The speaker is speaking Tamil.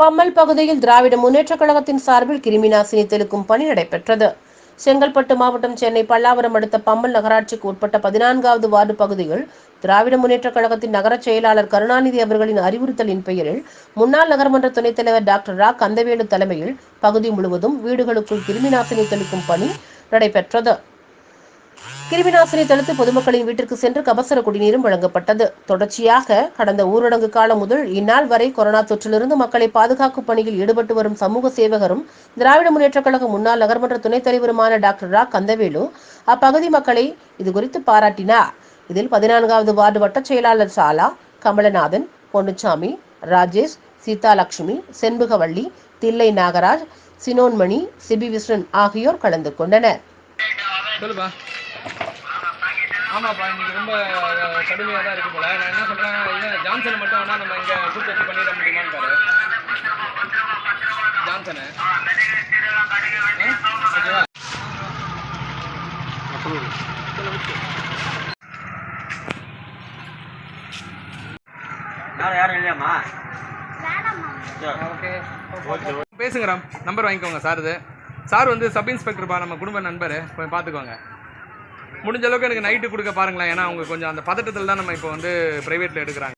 பம்மல் பகுதியில் திராவிட முன்னேற்றக் கழகத்தின் சார்பில் கிருமிநாசினி தெளிக்கும் பணி நடைபெற்றது. செங்கல்பட்டு மாவட்டம் சென்னை பல்லாவரம் அடுத்த பம்மல் நகராட்சிக்கு உட்பட்ட பதினான்காவது வார்டு பகுதியில் திராவிட முன்னேற்றக் கழகத்தின் நகரச் செயலாளர் கருணாநிதி அவர்களின் அறிவுறுத்தலின் பெயரில் முன்னாள் நகர்மன்ற துணைத் தலைவர் டாக்டர் ரா. கந்தவேலு தலைமையில் பகுதி முழுவதும் வீடுகளுக்குள் கிருமிநாசினி தெளிக்கும் பணி நடைபெற்றது. கிருமிநாசினி தெளித்து பொதுமக்களின் வீட்டிற்கு சென்று கபசர குடிநீரும் வழங்கப்பட்டது. தொடர்ச்சியாக கடந்த ஊரடங்கு காலம் முதல் இந்நாள் வரை கொரோனா தொற்றிலிருந்து மக்களை பாதுகாக்கும் பணியில் ஈடுபட்டு வரும் சமூக சேவகரும் திராவிட முன்னேற்றக் கழக முன்னாள் நகர்மன்ற துணைத் தலைவருமான டாக்டர் ரா. கந்தவேலு அப்பகுதி மக்களை இது குறித்து பாராட்டினார். இதில் பதினான்காவது வார்டு வட்டச் செயலாளர் சாலா கமலநாதன் பொன்னுச்சாமி ராஜேஷ் சீதாலட்சுமி செண்புகவள்ளி தில்லை நாகராஜ் சினோன்மணி சிபி விஸ்வன் ஆகியோர் கலந்து கொண்டனர். ஆமாப்பா இன்னைக்கு ரொம்ப கடுமையாக தான் இருக்கு போல. நான் என்ன சொல்கிறேன் இவன் ஜான்சனை மட்டும் வேணா நம்ம இங்கே வச்சு பண்ணிட முடியுமான்னு பாரு. ஜான்சனை? ஓகேவா பேசுங்கடா நம்பர் வாங்கிக்கோங்க சார் இது சார் வந்து சப் இன்ஸ்பெக்டர்ப்பா நம்ம குடும்ப நண்பர். கொஞ்சம் பார்த்துக்கோங்க. முடிஞ்ச அளவுக்கு எனக்கு நைட்டு கொடுக்க பாருங்களேன். ஏன்னா அவங்க கொஞ்சம் அந்த பதட்டத்தில் தான் நம்ம இப்போ வந்து ப்ரைவேட்டில் எடுக்கிறாங்க.